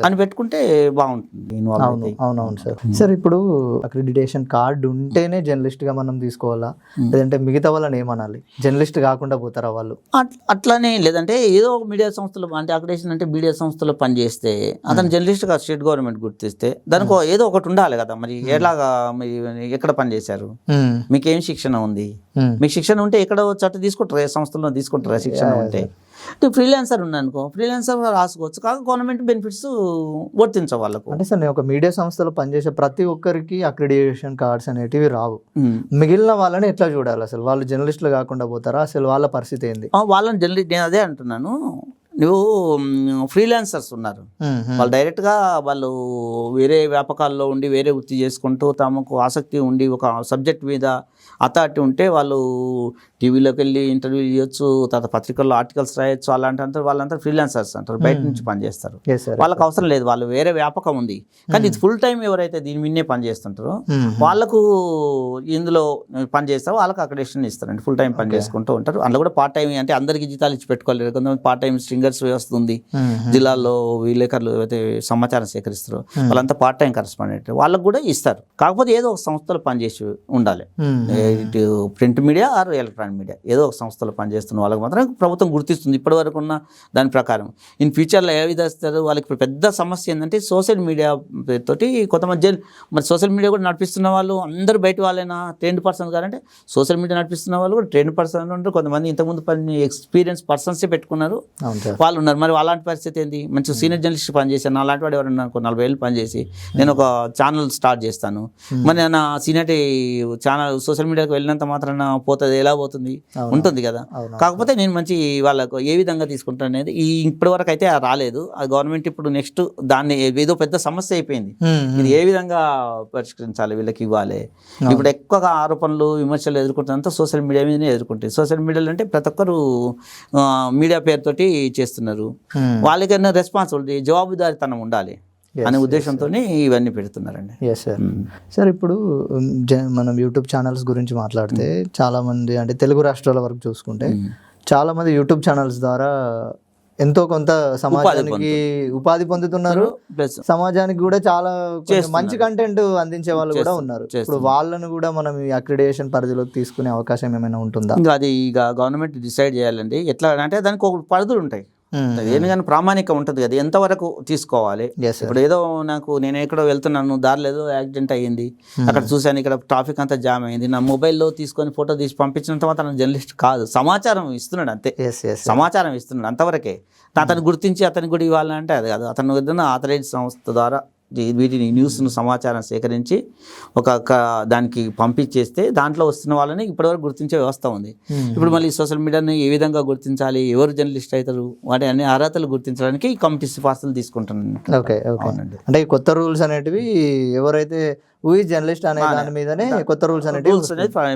అని పెట్టుకుంటే బాగుంటుంది. అవును అవునవును సార్ సార్ ఇప్పుడు అక్రిడిటేషన్ కార్డు ఉంటేనే జర్నలిస్ట్గా మనం తీసుకోవాలా? లేదంటే మిగతా వాళ్ళని ఏమనాలి? జర్నలిస్ట్ కాకుండా పోతారా వాళ్ళు? అట్- అట్లానే లేదంటే ఏదో ఒక మీడియా సంస్థలో అంటే అక్రిడేషన్ అంటే మీడియా సంస్థలో పనిచేస్తే అతను జర్నలిస్ట్గా స్టేట్ గవర్నమెంట్ గుర్తిస్తే దానికి ఏదో ఒకటి ఉండాలి కదా మరి. ఎలాగా ఎక్కడ పనిచేశారు? మీకేం శిక్షణ ఉంది? మీకు శిక్షణ ఉంటే ఎక్కడ చట్ట తీసుకుంటారు? ఏ సంస్థలో తీసుకుంటారా శిక్షణ ఉంటే? ఫ్రీలాన్సర్ ఉన్నానుకో ఫ్రీలాన్సర్ రాసుకోవచ్చు. కాక గవర్నమెంట్ బెనిఫిట్స్ వర్తించవు వాళ్ళకు. అంటే సార్ నేను ఒక మీడియా సంస్థలో పనిచేసే ప్రతి ఒక్కరికి అక్రిడిటేషన్ కార్డ్స్ అనేటివి రావు. మిగిలిన వాళ్ళని ఎట్లా చూడాలి అసలు? వాళ్ళు జర్నలిస్టులు కాకుండా పోతారా? అసలు వాళ్ళ పరిస్థితి ఏంది? వాళ్ళని జర్నలిస్ట్ నేను అదే అంటున్నాను. నువ్వు ఫ్రీలాన్సర్స్ ఉన్నారు. వాళ్ళు డైరెక్ట్గా వాళ్ళు వేరే వ్యాపకాల్లో ఉండి వేరే వృత్తి చేసుకుంటూ తమకు ఆసక్తి ఉండి ఒక సబ్జెక్ట్ మీద అథారిటీ ఉంటే వాళ్ళు టీవీలోకి వెళ్ళి ఇంటర్వ్యూ చేయొచ్చు తర్వాత పత్రికల్లో ఆర్టికల్స్ రాయొచ్చు అలాంటి అంతా వాళ్ళంతా ఫ్రీలాన్సర్స్ అంటారు. బయట నుంచి పనిచేస్తారు. వాళ్ళకి అవసరం లేదు. వాళ్ళు వేరే వ్యాపకం ఉంది. కానీ ఇది ఫుల్ టైం ఎవరైతే దీని మీదనే పనిచేస్తుంటారో వాళ్ళకు ఇందులో పని చేస్తారో. వాళ్ళకి అక్రెడిషన్ ఇస్తారండి. ఫుల్ టైం పని చేసుకుంటూ ఉంటారు. అందులో కూడా పార్ట్ టైం అంటే అందరికి జీతాలు ఇచ్చి పెట్టుకోలేరు. కొంతమంది పార్ట్ టైం స్ట్రింగర్స్ వ్యవస్థ ఉంది జిల్లాల్లో విలేకరులు ఏవైతే సమాచారం సేకరిస్తారో వాళ్ళంతా పార్ట్ టైం కరెస్పాండెంట్ వాళ్ళకు కూడా ఇస్తారు. కాకపోతే ఏదో ఒక సంస్థలో పనిచేసి ఉండాలి. ఇటు print media or electronic media ఏదో ఒక సంస్థలో పనిచేస్తున్న వాళ్ళకి మాత్రం ప్రభుత్వం గుర్తిస్తుంది. ఇప్పటి వరకు ఉన్న దాని ప్రకారం. ఇన్ ఫ్యూచర్లో ఏ విధంగా ఇస్తారు? వాళ్ళకి పెద్ద సమస్య ఏంటంటే సోషల్ మీడియా తోటి కొంతమంది మరి సోషల్ మీడియా కూడా నడిపిస్తున్న వాళ్ళు అందరూ బయట వాళ్ళైనా? ట్రెండ్ పర్సన్స్ కాదంటే సోషల్ మీడియా నడిపిస్తున్న వాళ్ళు కూడా ట్రెండ్ పర్సన్ ఉంటారు. కొంతమంది ఇంతకుముందు పని ఎక్స్పీరియన్స్ పర్సన్సే పెట్టుకున్నారు. వాళ్ళు ఉన్నారు. మరి అలాంటి పరిస్థితి ఏంది? మంచి సీనియర్ జర్నలిస్ట్ పనిచేశాను. అలాంటి వాడు ఎవరైనా అనుకో? నలభై ఏళ్ళు పనిచేసి నేను ఒక ఛానల్ స్టార్ట్ చేస్తాను. మరి నా సీనియర్ ఛానల్ సోషల్ మీడియాకి వెళ్ళినంత మాత్రాన పోతుంది ఎలా పోతుంది? ఉంటుంది కదా. కాకపోతే నేను మంచి వాళ్ళకు ఏ విధంగా తీసుకుంటాను అనేది ఈ ఇప్పటి వరకు అయితే రాలేదు. ఆ గవర్నమెంట్ ఇప్పుడు నెక్స్ట్ దాన్ని ఏదో పెద్ద సమస్య అయిపోయింది. ఇది ఏ విధంగా పరిష్కరించాలి? వీళ్ళకి ఇవ్వాలి. ఇప్పుడు ఎక్కువగా ఆరోపణలు విమర్శలు ఎదుర్కొంటుందంతా సోషల్ మీడియా మీదనే ఎదుర్కొంటాయి. సోషల్ మీడియాలో అంటే ప్రతి ఒక్కరు మీడియా పేరుతోటి చేస్తున్నారు. వాళ్ళకైనా రెస్పాన్సిబిలిటీ జవాబుదారితనం ఉండాలి అనే ఉద్దేశంతో ఇవన్నీ పెడుతున్నారండి. ఎస్ సార్ సార్ ఇప్పుడు మనం యూట్యూబ్ ఛానల్స్ గురించి మాట్లాడితే చాలా మంది అంటే తెలుగు రాష్ట్రాల వరకు చూసుకుంటే చాలా మంది యూట్యూబ్ ఛానల్స్ ద్వారా ఎంతో కొంత సమాజానికి ఉపాధి పొందుతున్నారు. సమాజానికి కూడా చాలా మంచి కంటెంట్ అందించే వాళ్ళు కూడా ఉన్నారు. ఇప్పుడు వాళ్ళను కూడా మనం ఈ అక్రిడేషన్ పరిధిలోకి తీసుకునే అవకాశం ఏమైనా ఉంటుందా? అది ఇక గవర్నమెంట్ డిసైడ్ చేయాలండి. ఎట్లా అంటే దానికి ఒక పరిధులు ఉంటాయి. Hmm. ఏమి కానీ ప్రామాణిక ఉంటుంది కదా ఎంతవరకు తీసుకోవాలి? ఇప్పుడు ఏదో నాకు నేను ఎక్కడో వెళ్తున్నాను దారిలో ఏదో యాక్సిడెంట్ అయ్యింది అక్కడ చూశాను ఇక్కడ ట్రాఫిక్ అంతా జామ్ అయింది నా మొబైల్లో తీసుకొని ఫోటో తీసి పంపించినంత మాత్రం జర్నలిస్ట్ కాదు సమాచారం ఇస్తున్నాడు అంతే. సమాచారం ఇస్తున్నాడు అంతవరకే. అతను గుర్తించి అతనికి కూడా ఇవ్వాలంటే అది కాదు అతను ఏదైనా ఆథరైజ్ సంస్థ ద్వారా వీటిని న్యూస్ను సమాచారం సేకరించి ఒక దానికి పంపించేస్తే దాంట్లో వస్తున్న వాళ్ళని ఇప్పటివరకు గుర్తించే వ్యవస్థ ఉంది. ఇప్పుడు మళ్ళీ సోషల్ మీడియాని ఏ విధంగా గుర్తించాలి ఎవరు జర్నలిస్ట్ అవుతారు వాటి అన్ని అర్హతలు గుర్తించడానికి ఈ కమిటీ సిఫార్సులు తీసుకుంటున్నాను. Okay okay. అంటే కొత్త రూల్స్ అనేటివి ఎవరైతే ఊయి జర్నలిస్ట్ అనే దాని మీదనే కొత్త రూల్స్ అనేది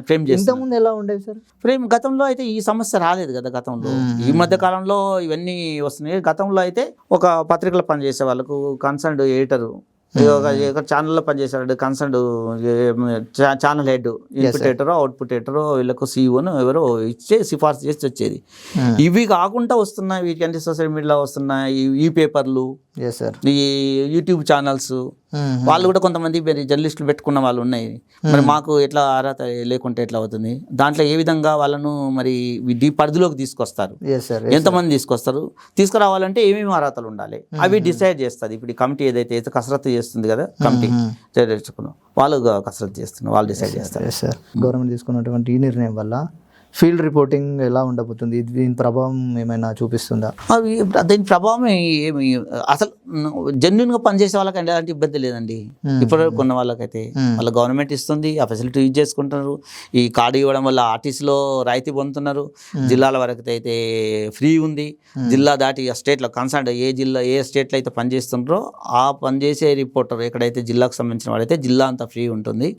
ఫ్రేమ్ చేస్తాం ఇంతకుముందు ఎలా ఉండేది సార్? ఫ్రేమ్ గతంలో అయితే ఈ సమస్య రాలేదు కదా గతంలో. ఈ మధ్య కాలంలో ఇవన్నీ వస్తున్నాయి. గతంలో అయితే ఒక పత్రికలో పనిచేసే వాళ్ళకు కన్సర్న్ ఎడిటర్ ఒక ఛానల్లో పనిచేశాడు కన్సర్న్ ఛానల్ హెడ్ ఇన్పుటేటరో అవుట్పుటేటరో వీళ్ళకు సీఓను ఎవరో ఇచ్చే సిఫార్సు చేసి వచ్చేది. ఇవి కాకుండా వస్తున్నాయి వీటి అంటే సోషల్ మీడియాలో వస్తున్నాయి ఈ పేపర్లు ఈ యూట్యూబ్ ఛానల్స్ వాళ్ళు కూడా కొంతమంది మరి జర్నలిస్టులు పెట్టుకున్న వాళ్ళు ఉన్నాయి. మరి మాకు ఎట్లా అర్హత లేకుంటే ఎట్లా అవుతుంది? దాంట్లో ఏ విధంగా వాళ్ళను మరి ఈ పరిధిలోకి తీసుకొస్తారు? ఎంతమంది తీసుకొస్తారు? తీసుకురావాలంటే ఏమేమి అర్హతలు ఉండాలి? అవి డిసైడ్ చేస్తుంది. ఇప్పుడు కమిటీ ఏదైతే కసరత్తు చేస్తుంది కదా కమిటీ వాళ్ళు కసరత్తు చేస్తున్నారు వాళ్ళు డిసైడ్ చేస్తారు. గవర్నమెంట్ తీసుకున్నటువంటి ఈ నిర్ణయం వల్ల ఫీల్డ్ రిపోర్టింగ్ ఎలా ఉండబోతుంది? దీని ప్రభావం ఏమైనా చూపిస్తుందా? అవి దీని ప్రభావం ఏమి అసలు జెన్యున్గా పనిచేసే వాళ్ళకి ఎలాంటి ఇబ్బంది లేదండి. ఇప్పటివరకు ఉన్న వాళ్ళకైతే. వాళ్ళ గవర్నమెంట్ ఇస్తుంది ఆ ఫెసిలిటీ యూజ్ చేసుకుంటున్నారు. ఈ కార్డు ఇవ్వడం వల్ల ఆర్టీసీలో రాయితీ పొందుతున్నారు. జిల్లాల వరకు అయితే ఫ్రీ ఉంది. జిల్లా దాటి ఆ స్టేట్లో కన్సర్న్ ఏ జిల్లా ఏ స్టేట్లో అయితే పనిచేస్తుంటారో ఆ పనిచేసే రిపోర్టర్ ఎక్కడైతే జిల్లాకు సంబంధించిన వాళ్ళైతే జిల్లా అంతా ఫ్రీ ఉంటుంది.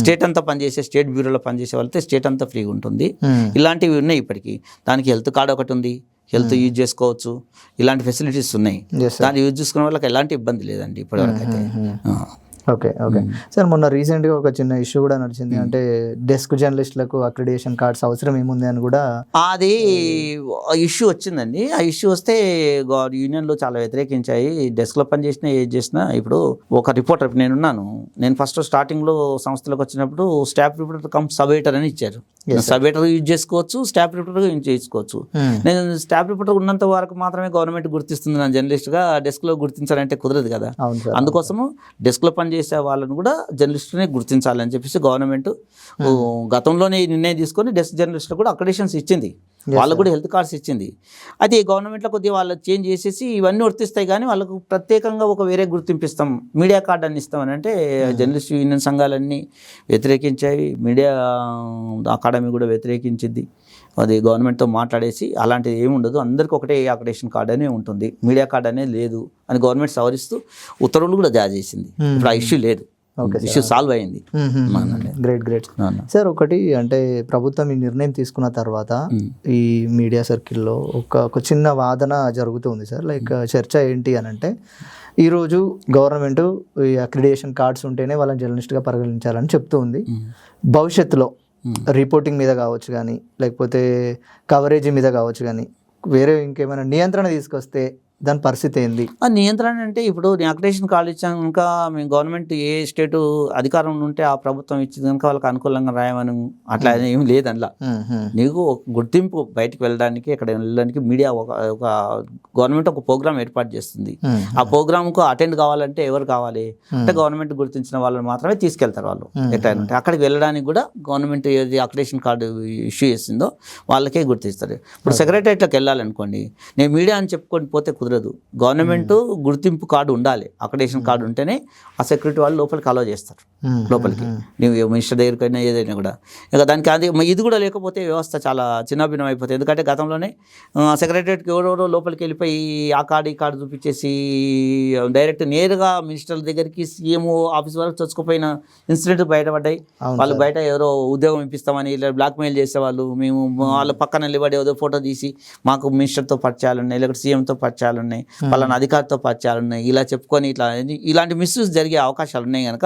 స్టేట్ అంతా పనిచేసే స్టేట్ బ్యూరోలో పనిచేసే వాళ్ళైతే స్టేట్ అంతా ఫ్రీ ఉంటుంది. ఇలాంటివి ఉన్నాయి ఇప్పటికి. దానికి హెల్త్ కార్డ్ ఒకటి ఉంది. హెల్త్ యూజ్ చేసుకోవచ్చు. ఇలాంటి ఫెసిలిటీస్ ఉన్నాయి. దాన్ని యూజ్ చేసుకునే వాళ్ళకి ఎలాంటి ఇబ్బంది లేదండి ఇప్పటివరకు అయితే. ఆ. Okay okay. సార్ మొన్న రీసెంట్గా ఒక చిన్న ఇష్యూ కూడా నడిచింది. అంటే డెస్క్ జర్నలిస్టులకు అక్రిడేషన్ కార్డ్స్ అవసరం ఏముంది అని కూడా అది ఇష్యూ వచ్చిందండి. ఆ ఇష్యూ వస్తే యూనియన్లు చాలా వ్యతిరేకించాయి. డెస్క్లో పని చేసినా ఏది చేసినా ఇప్పుడు ఒక రిపోర్టర్ నేనున్నాను. నేను ఫస్ట్ స్టార్టింగ్లో సంస్థలకు వచ్చినప్పుడు స్టాఫ్ రిపోర్టర్ కమ్ సబేటర్ అని ఇచ్చారు. సబేటర్ యూజ్ చేసుకోవచ్చు స్టాఫ్ రిపోర్టర్ యూజ్ చేసుకోవచ్చు. నేను స్టాఫ్ రిపోర్టర్ ఉన్నంత వరకు మాత్రమే గవర్నమెంట్ గుర్తిస్తుంది. నా జర్నలిస్ట్గా డెస్క్లో గుర్తించాలంటే కుదరదు కదా. అవును సార్ అందుకోసము డెస్క్లో పనిచేసే వాళ్ళని కూడా జర్నలిస్టునే గుర్తించాలని చెప్పేసి గవర్నమెంట్ గతంలోనే నిర్ణయం తీసుకొని డెస్క్ జర్నలిస్టులు కూడా అక్రిడేషన్స్ ఇచ్చింది. వాళ్ళకు కూడా హెల్త్ కార్డ్స్ ఇచ్చింది. అయితే గవర్నమెంట్లో కొద్దిగా వాళ్ళు చేంజ్ చేసేసి ఇవన్నీ వర్తిస్తాయి కానీ వాళ్ళకు ప్రత్యేకంగా ఒక వేరే గుర్తింపు ఇస్తాం మీడియా కార్డు అని ఇస్తామని అంటే జర్నలిస్ట్ యూనియన్ సంఘాలన్నీ వ్యతిరేకించాయి. మీడియా అకాడమీ కూడా వ్యతిరేకించింది. అది గవర్నమెంట్తో మాట్లాడేసి అలాంటిది ఏమి ఉండదు. అందరికీ ఒకటే అక్రిడేషన్ కార్డు అనే ఉంటుంది. మీడియా కార్డు అనేది లేదు అని గవర్నమెంట్ సవరిస్తూ ఉత్తర్వులు కూడా జారీ చేసింది. ఇప్పుడు ఆ ఇష్యూ లేదు. ఇష్యూ సాల్వ్ అయింది. Great great. సార్ ఒకటి అంటే ప్రభుత్వం ఈ నిర్ణయం తీసుకున్న తర్వాత ఈ మీడియా సర్కిల్లో ఒక ఒక చిన్న వాదన జరుగుతుంది సార్. లైక్ చర్చ ఏంటి అని అంటే ఈరోజు గవర్నమెంట్ ఈ అక్రిడేషన్ కార్డ్స్ ఉంటేనే వాళ్ళని జర్నలిస్ట్గా పరిగణించాలని చెప్తూ ఉంది. భవిష్యత్తులో రిపోర్టింగ్ మీద కావచ్చు కానీ లేకపోతే కవరేజ్ మీద కావచ్చు కానీ వేరే ఇంకేమైనా నియంత్రణ తీసుకొస్తే దాని పరిస్థితి ఏంది? ఆ నియంత్రణ అంటే ఇప్పుడు అక్రిడేషన్ కార్డు ఇచ్చాం కనుక మేము గవర్నమెంట్ ఏ స్టేటు అధికారంలో ఉంటే ఆ ప్రభుత్వం ఇచ్చింది కనుక వాళ్ళకి అనుకూలంగా రాయమని అట్లా ఏం లేదు అందులో. నీకు ఒక గుర్తింపు బయటికి వెళ్ళడానికి ఎక్కడ వెళ్ళడానికి మీడియా ఒక ఒక గవర్నమెంట్ ఒక ప్రోగ్రామ్ ఏర్పాటు చేస్తుంది. ఆ ప్రోగ్రామ్కు అటెండ్ కావాలంటే ఎవరు కావాలి? అంటే గవర్నమెంట్ గుర్తించిన వాళ్ళని మాత్రమే తీసుకెళ్తారు వాళ్ళు. ఎట్లయినా అక్కడికి వెళ్ళడానికి కూడా గవర్నమెంట్ ఏది అక్రిడేషన్ కార్డు ఇష్యూ చేసిందో వాళ్ళకే గుర్తిస్తారు. ఇప్పుడు సెక్రటరియట్లోకి వెళ్ళాలనుకోండి నేను మీడియా అని చెప్పుకొని పోతే కుదరదు. గవర్నమెంట్ గుర్తింపు కార్డు ఉండాలి. అక్రిడేషన్ కార్డు ఉంటేనే ఆ సెక్యూరిటీ వాళ్ళు లోపలికి అలో చేస్తారు. లోపలికి. నువ్వు మినిస్టర్ దగ్గరికైనా ఏదైనా కూడా. ఇక దానికి అది ఇది కూడా లేకపోతే వ్యవస్థ చాలా చిన్నభిన్నం అయిపోతుంది. ఎందుకంటే గతంలోనే సెక్రటరియట్కి ఎవరెవరో లోపలికి వెళ్ళిపోయి ఆ కార్డు ఈ కార్డు చూపించేసి డైరెక్ట్ నేరుగా మినిస్టర్ల దగ్గరికి సీఎం ఆఫీస్ వరకు చొచ్చుకుపోయిన ఇన్సిడెంట్ బయటపడ్డాయి. వాళ్ళు బయట ఎవరో ఉద్యోగం ఇప్పిస్తామని ఇలా బ్లాక్మెయిల్ చేసేవాళ్ళు. మేము వాళ్ళ పక్కన నిలబడి ఏదో ఫోటో తీసి మాకు మినిస్టర్తో పరిచయాలు ఉన్నాయి లేకపోతే సీఎంతో పరిచయాలు ఉన్నాయి పలానా అధికారితో పరిచయాలు ఉన్నాయి ఇలా చెప్పుకొని ఇట్లా ఇలాంటి మిస్యూస్ జరిగే అవకాశాలు ఉన్నాయి కనుక.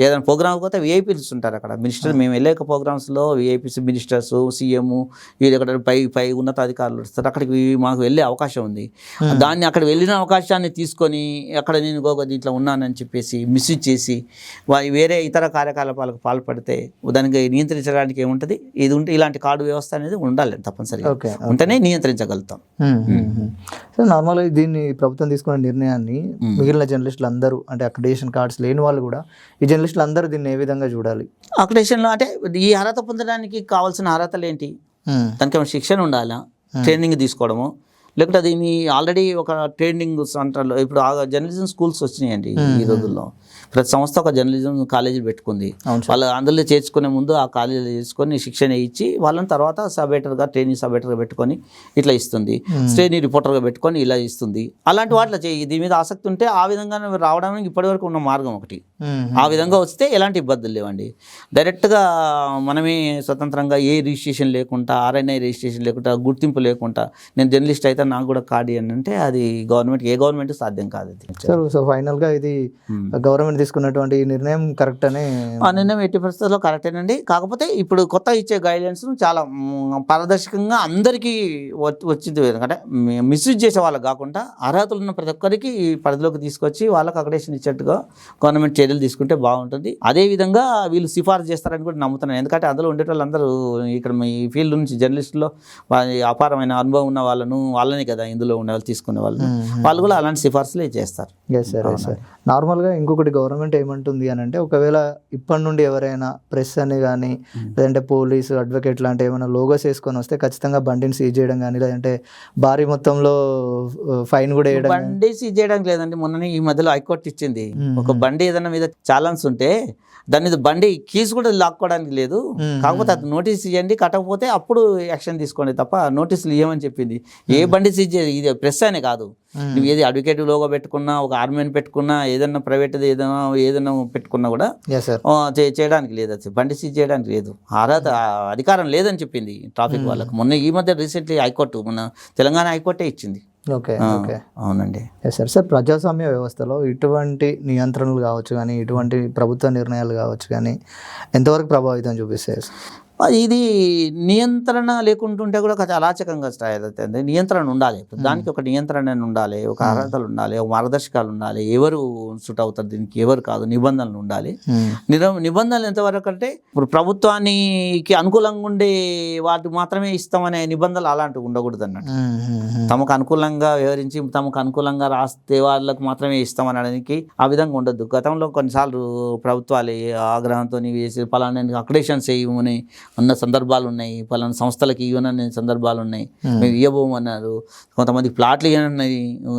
ఏదైనా ప్రోగ్రామ్ పోతే విఐపీస్ ఉంటారు అక్కడ. మినిస్టర్ మేము వెళ్ళాక ప్రోగ్రామ్స్లో విఐపీస్ మినిస్టర్స్ సీఎం వీళ్ళు పై పై ఉన్నతాధికారులు వస్తారు. అక్కడికి మాకు వెళ్ళే అవకాశం ఉంది. దాన్ని అక్కడ వెళ్ళిన అవకాశాన్ని తీసుకొని అక్కడ నేను గోగ దీంట్లో ఉన్నానని చెప్పేసి మిస్యూజ్ చేసి వా- వేరే ఇతర కార్యకలాపాలకు పాల్పడితే దానికి నియంత్రించడానికి ఏముంటుంది? ఇది ఉంటే ఇలాంటి కార్డు వ్యవస్థ అనేది ఉండాలి తప్పనిసరిగా. ఉంటేనే నియంత్రించగలుగుతాం. సో నార్మల్గా దీన్ని ప్రభుత్వం తీసుకున్న నిర్ణయాన్ని మిగిలిన జర్నలిస్టులు అందరూ అంటే అక్రిడేషన్ కార్డ్స్ లేని వాళ్ళు కూడా ఈ జర్నలిస్టులు అందరూ దీన్ని ఏ విధంగా చూడాలి? అక్రిడేషన్లో అంటే ఈ అర్హత పొందడానికి కావాల్సిన అర్హతలు ఏంటి? దానికి ఏమైనా శిక్షణ ఉండాలా? ట్రైనింగ్ తీసుకోవడము లేకపోతే దీన్ని ఆల్రెడీ ఒక ట్రైనింగ్ సెంటర్లో ఇప్పుడు జర్నలిజం స్కూల్స్ వచ్చినాయండి ఈ రోజుల్లో. ప్రతి సంస్థ ఒక జర్నలిజం కాలేజీ పెట్టుకుంది. వాళ్ళు అందులో చేర్చుకునే ముందు ఆ కాలేజీలో చేసుకొని శిక్షణ ఇచ్చి వాళ్ళని తర్వాత సబేటర్గా ట్రైనింగ్ సబేటర్గా పెట్టుకొని ఇట్లా ఇస్తుంది. ట్రైనింగ్ రిపోర్టర్గా పెట్టుకొని ఇలా ఇస్తుంది. అలాంటి వాటిలో చేయి దీని మీద ఆసక్తి ఉంటే ఆ విధంగా రావడానికి ఇప్పటివరకు ఉన్న మార్గం ఒకటి. ఆ విధంగా వస్తే ఎలాంటి ఇబ్బందులు లేవండి. డైరెక్ట్గా మనమే స్వతంత్రంగా ఏ రిజిస్ట్రేషన్ లేకుండా ఆర్ఎన్ఐ రిజిస్ట్రేషన్ లేకుండా గుర్తింపు లేకుండా నేను జర్నలిస్ట్ అయితే నాకు కూడా కార్డు అంటే అది గవర్నమెంట్ ఏ గవర్నమెంట్ సాధ్యం కాదు సార్ సో ఫైనల్గా ఇది. గవర్నమెంట్ తీసుకున్నటువంటి ఈ నిర్ణయం కరెక్ట్ అని ఆ నిర్ణయం ఎట్టి పరిస్థితుల్లో కరెక్టేనండి కాకపోతే ఇప్పుడు కొత్త ఇచ్చే గైడ్లైన్స్ చాలా మ్, పారదర్శకంగా అందరికీ వచ్చింది. అంటే మిస్యూజ్ చేసే వాళ్ళకి కాకుండా అర్హతలు ఉన్న ప్రతి ఒక్కరికి ఈ పరిధిలోకి తీసుకొచ్చి వాళ్ళకి అకడేషన్ ఇచ్చేట్టుగా గవర్నమెంట్ చర్యలు తీసుకుంటే బాగుంటుంది. అదే విధంగా వీళ్ళు సిఫార్సు చేస్తారని కూడా నమ్ముతున్నాను. ఎందుకంటే అందులో ఉండే వాళ్ళందరూ ఇక్కడ ఈ ఫీల్డ్ నుంచి జర్నలిస్టులో అపారమైన అనుభవం ఉన్న వాళ్ళను వాళ్ళని కదా ఇందులో ఉండే వాళ్ళు తీసుకునే వాళ్ళు వాళ్ళు కూడా అలాంటి సిఫార్సులే చేస్తారు. నార్మల్గా ఇంకొకటి గవర్నమెంట్ ఏమంటుంది అని అంటే ఒకవేళ ఇప్పటి నుండి ఎవరైనా ప్రెస్ అని కానీ లేదంటే పోలీసు అడ్వకేట్ లాంటి ఏమైనా లోగోస్ వేసుకొని వస్తే ఖచ్చితంగా బండిని సీజ్ చేయడం కానీ లేదంటే భారీ మొత్తంలో ఫైన్ కూడా వేయడం. బండి సీజ్ చేయడానికి లేదండి మొన్న ఈ మధ్యలో హైకోర్టు ఇచ్చింది. ఒక బండి ఏదైనా మీద చాలన్స్ ఉంటే దాని మీద బండి కీస్ కూడా లాక్కోవడానికి లేదు. కాకపోతే అది నోటీస్ ఇవ్వండి కట్టకపోతే అప్పుడు యాక్షన్ తీసుకోండి తప్ప నోటీసులు ఇవ్వమని చెప్పింది. ఏ బండి సీజ్ ఇది ప్రెస్ అనే కాదు. నువ్వు ఏది అడ్వకేట్ లోగో పెట్టుకున్నా ఒక ఆర్మీని పెట్టుకున్నా ఏదన్నా ప్రైవేట్ ఏదైనా ఏదైనా పెట్టుకున్నా కూడా చేయడానికి లేదు అది. బండి సీజ్ చేయడానికి లేదు. అర్హత అధికారం లేదని చెప్పింది ట్రాఫిక్ వాళ్ళకు. మొన్న ఈ మధ్య రీసెంట్లీ హైకోర్టు మొన్న తెలంగాణ హైకోర్టే ఇచ్చింది. Okay okay. అవునండి. ఎస్ సార్ సార్ ప్రజాస్వామ్య వ్యవస్థలో ఇటువంటి నియంత్రణలు కావచ్చు కానీ ఇటువంటి ప్రభుత్వ నిర్ణయాలు కావచ్చు కానీ ఎంతవరకు ప్రభావితం చూపిస్తాయి? ఇది నియంత్రణ లేకుంటుంటే కూడా కొంచెం అరాచకంగా తయారవుతుంది నియంత్రణ ఉండాలి. దానికి ఒక నియంత్రణ ఉండాలి ఒక అర్హతలు ఉండాలి ఒక మార్గదర్శకాలు ఉండాలి. ఎవరు సుట్ అవుతారు దీనికి? ఎవరు కాదు? నిబంధనలు ఉండాలి. నిబంధనలు ఎంతవరకు అంటే ఇప్పుడు ప్రభుత్వానికి అనుకూలంగా ఉండే వాటి మాత్రమే ఇస్తామనే నిబంధనలు అలాంటివి ఉండకూడదు అన్నట్టు. తమకు అనుకూలంగా వివరించి తమకు అనుకూలంగా రాస్తే వాళ్ళకు మాత్రమే ఇస్తామనడానికి ఆ విధంగా ఉండొద్దు. గతంలో కొన్నిసార్లు ప్రభుత్వాలు ఆగ్రహంతో వేసి పలానా అక్రిడేషన్స్ ఇవ్వమని అన్న సందర్భాలు ఉన్నాయి పలానా సంస్థలకు ఇవ్వనని సందర్భాలు ఉన్నాయి మేము ఇవ్వబోమన్నారు కొంతమంది ప్లాట్లు ఇవ్వనని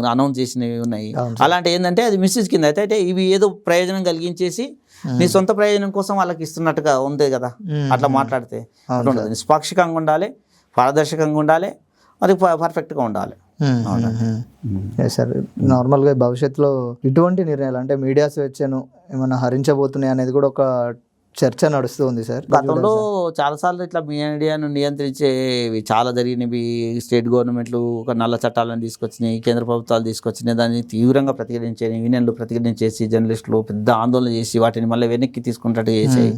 అనౌన్స్ చేసినవి ఉన్నాయి. అలాంటి ఏంటంటే అది మిస్యూజ్ కింద అయితే అయితే ఇవి ఏదో ప్రయోజనం కలిగించేసి నీ సొంత ప్రయోజనం కోసం వాళ్ళకి ఇస్తున్నట్టుగా ఉంది కదా. అట్లా మాట్లాడితే అట్లా ఉండదు. నిష్పాక్షికంగా ఉండాలి పారదర్శకంగా ఉండాలి అది ప- పర్ఫెక్ట్గా ఉండాలి. సార్. నార్మల్గా భవిష్యత్తులో ఇటువంటి నిర్ణయాలు అంటే మీడియా స్వేచ్ఛను ఏమైనా హరించబోతున్నాయి అనేది కూడా ఒక చర్చ నడుస్తూ ఉంది సార్. గతంలో చాలాసార్లు ఇట్లా మీడియాను నియంత్రించేవి చాలా జరిగినవి స్టేట్ గవర్నమెంట్లు ఒక నల్ల చట్టాలను తీసుకొచ్చినాయి కేంద్ర ప్రభుత్వాలు తీసుకొచ్చినాయి. దాన్ని తీవ్రంగా ప్రతిఘటించాయి యూనియన్లు ప్రతిఘటించేసి జర్నలిస్టులు పెద్ద ఆందోళన చేసి వాటిని మళ్ళీ వెనక్కి తీసుకున్నట్టు చేసాయి.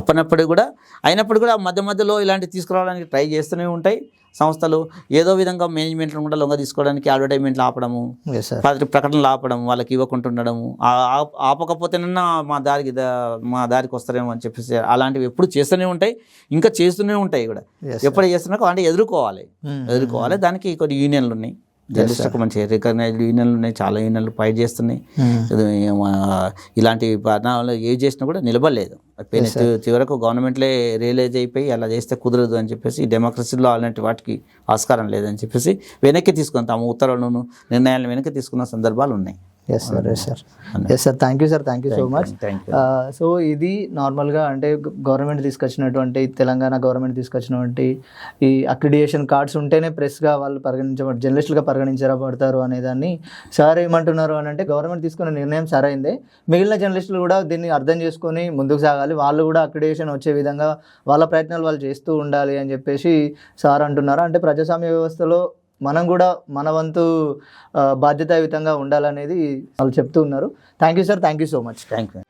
అప్పనప్పుడు కూడా అయినప్పుడు కూడా మధ్య మధ్యలో ఇలాంటివి తీసుకురావడానికి ట్రై చేస్తూనే ఉంటాయి. సంస్థలు ఏదో విధంగా మేనేజ్మెంట్లను కూడా లొంగ తీసుకోవడానికి అడ్వర్టైజ్మెంట్లు ఆపడము పత్రిక ప్రకటనలు ఆపడం వాళ్ళకి ఆ- ఆపకపోతేనన్నా మా దారికి దా- మా దారికి వస్తారేమో అని చెప్పేసి అలాంటివి ఎప్పుడు చేస్తూనే ఉంటాయి ఇంకా చేస్తూనే ఉంటాయి కూడా. ఎప్పుడు చేస్తున్నా అంటే ఎదుర్కోవాలి. ఎదుర్కోవాలి. దానికి కొన్ని యూనియన్లు ఉన్నాయి. జర్నలిస్టులకు మంచి రికగ్నైజ్డ్ యూనియన్లు ఉన్నాయి చాలా యూనియన్లు ఫైట్ చేస్తున్నాయి. ఏమ- ఇలాంటి పరిణామాలు ఏవి చేసినా కూడా నిలబడలేదు. చివరకు గవర్నమెంట్లే రియలైజ్ అయిపోయి అలా చేస్తే కుదరదు అని చెప్పేసి డెమోక్రసీలో అలాంటి వాటికి ఆస్కారం లేదని చెప్పేసి వెనక్కి తీసుకుని తమ ఉత్తర్వులను నిర్ణయాలను వెనక్కి తీసుకున్న సందర్భాలు ఉన్నాయి. Yes sir yes sir yes sir thank you sir thank you so much so ఇది నార్మల్గా అంటే గవర్నమెంట్ తీసుకొచ్చినటువంటి తెలంగాణ గవర్నమెంట్ తీసుకొచ్చినటువంటి ఈ అక్రిడియేషన్ కార్డ్స్ ఉంటేనే ప్రెస్గా వాళ్ళు పరిగణించబడి జర్నలిస్టులుగా పరిగణించబడతారు అనే దాన్ని సార్ ఏమంటున్నారు అని అంటే గవర్నమెంట్ తీసుకున్న నిర్ణయం సరైందే. మిగిలిన జర్నలిస్టులు కూడా దీన్ని అర్థం చేసుకొని ముందుకు సాగాలి. వాళ్ళు కూడా అక్రిడియేషన్ వచ్చే విధంగా వాళ్ళ ప్రయత్నాలు వాళ్ళు చేస్తూ ఉండాలి అని చెప్పేసి సార్ అంటున్నారు. అంటే ప్రజాస్వామ్య వ్యవస్థలో మనం కూడా మన వంతు బాధ్యతాయుతంగా ఉండాలనేది వాళ్ళు చెప్తూ ఉన్నారు. Thank you sir thank you so much thank you